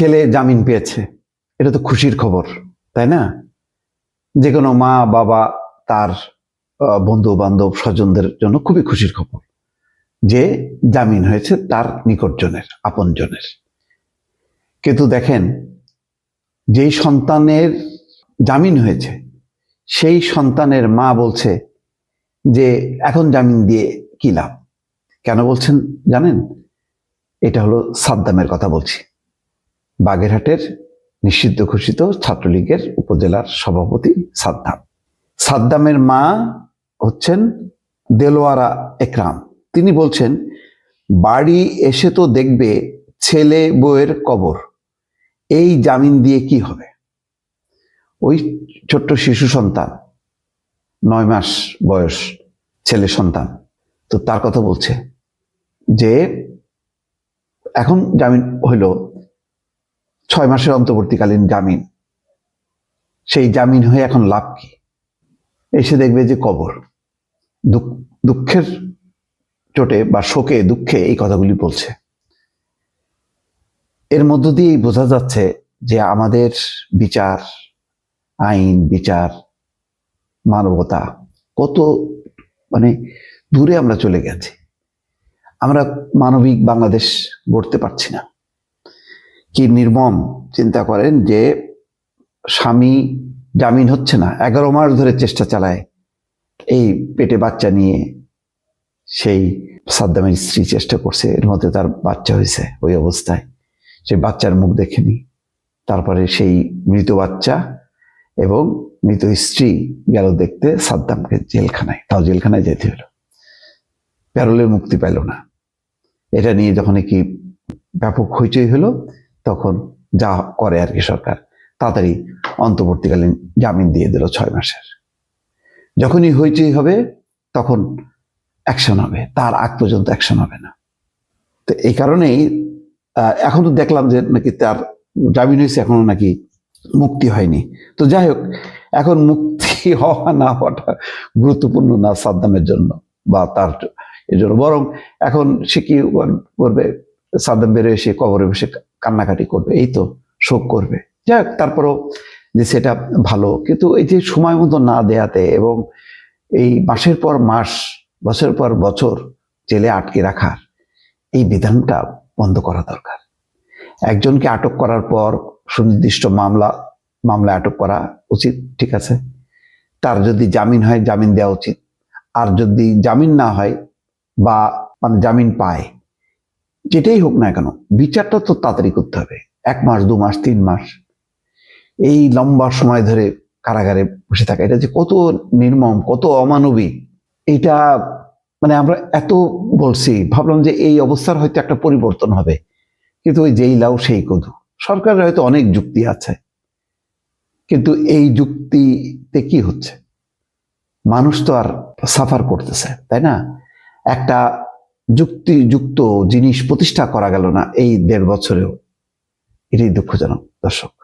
ছেলে জামিন পেয়েছে। এটা তো খুশির খবর, তাই না? যে কোনো মা, বাবা, তার বন্ধু, বান্ধব, স্বজনদের জন্য খুবই খুশির খবর যে জামিন হয়েছে তার নিকটজনের, আপনজনের। কিন্তু দেখেন, যেই সন্তানের জামিন হয়েছে, সেই সন্তানের মা বলছে যে, এখন জামিন দিয়ে কি লাভ? কেন বলছেন জানেন? এটা হলো সাদ্দামের কথা বলছি। বাগেরহাটের নিষিদ্ধ ঘোষিত ছাত্রলীগের উপজেলার সভাপতি সাদ্দাম। সাদ্দামের মা হচ্ছেন দেলোয়ারা একরাম। তিনি বলছেন, বাড়ি এসে তো দেখবে ছেলে বউয়ের কবর, এই জামিন দিয়ে কি হবে? ওই ছোট্ট শিশু সন্তান, নয় মাস বয়স ছেলে সন্তান, তো তার কথা বলছে যে, এখন জামিন হইল ছয় মাসের অন্তর্বর্তীকালীন জামিন। সেই জামিন হয়ে এখন লাভ কি? এসে দেখবে যে কবর। দুঃখ- দুঃখের চোটে বা শোকে, দুঃখে এই কথাগুলি বলছে। এর মধ্য দিয়েই বোঝা যাচ্ছে যে আমাদের বিচার, আইন, বিচার, মানবতা কত মানে দূরে আমরা চলে গেছি। আমরা মানবিক বাংলাদেশ গড়তে পারছি না। কি নির্মম চিন্তা করেন যে স্বামী জামিন হচ্ছে না, এগারো মাস ধরে চেষ্টা চালায় এই পেটে বাচ্চা নিয়ে। সেই সাদ্দামের স্ত্রী চেষ্টা করছে, এর মধ্যে তার বাচ্চা হয়েছে ওই অবস্থায়। সেই বাচ্চার মুখ দেখেনি। তারপরে সেই মৃত বাচ্চা এবং মৃত স্ত্রী গেল দেখতে সাদ্দামকে জেলখানায়, তাও জেলখানায় যেতে হলো। প্যারোলে মুক্তি পেল না। এটা নিয়ে যখন কি ব্যাপক হইচই হলো তখন যা করে আর কি সরকার, তাড়াতাড়ি অন্তর্বর্তীকালীন জামিন দিয়ে দিল ছয় মাসের। যখনই হইচই হবে, তখন অ্যাকশন হবে, তার আগ পর্যন্ত অ্যাকশন হবে না। তো এই কারণেই এখন তো দেখলাম যে নাকি তার জামিন হয়েছে, এখনও নাকি মুক্তি হয়নি। তো যাই হোক, এখন মুক্তি হওয়া না হওয়াটা গুরুত্বপূর্ণ না সাদ্দামের জন্য বা তার এর জন্য। বরং এখন সে কি করবে? সাদ্দাম বেরোয় সে কবরে বসে কান্নাকাটি করবে, এই তো শোক করবে। যাই তারপরও যে সেটা ভালো, কিন্তু এই যে সময় মতো না দেয়াতে এবং এই মাসের পর মাস, বছরের পর বছর জেলে আটকে রাখার এই বিধানটা বন্ধ করা দরকার। একজনকে আটক করার পর সুনির্দিষ্ট মামলা মামলা আটক করা উচিত, ঠিক আছে? তার যদি জামিন হয়, জামিন দেওয়া উচিত। আর যদি জামিন না হয় বা মানে জামিন পায় যেটাই হোক না কেন, বিচারটা তো তাড়াতাড়ি করতে হবে। এক মাস, দু মাস, তিন মাস। এই লম্বা সময় ধরে কারাগারে বসে থাকা, এটা যে কত নির্মম, কত অমানবিক, এটা মানে আমরা এত বলছি, ভাবলাম যে এই অবস্থার হয়তো একটা পরিবর্তন হবে। কিন্তু ওই যেই লাউ, সেই কদু। সরকারের হয়তো অনেক যুক্তি আছে। কিন্তু এই যুক্তিতে কি হচ্ছে? মানুষ তো আর সাফার করতেছে, তাই না? একটা যুক্তিযুক্ত জিনিস প্রতিষ্ঠা করা গেল না এই দেড় বছরেও। এটাই দুঃখজনক দর্শক।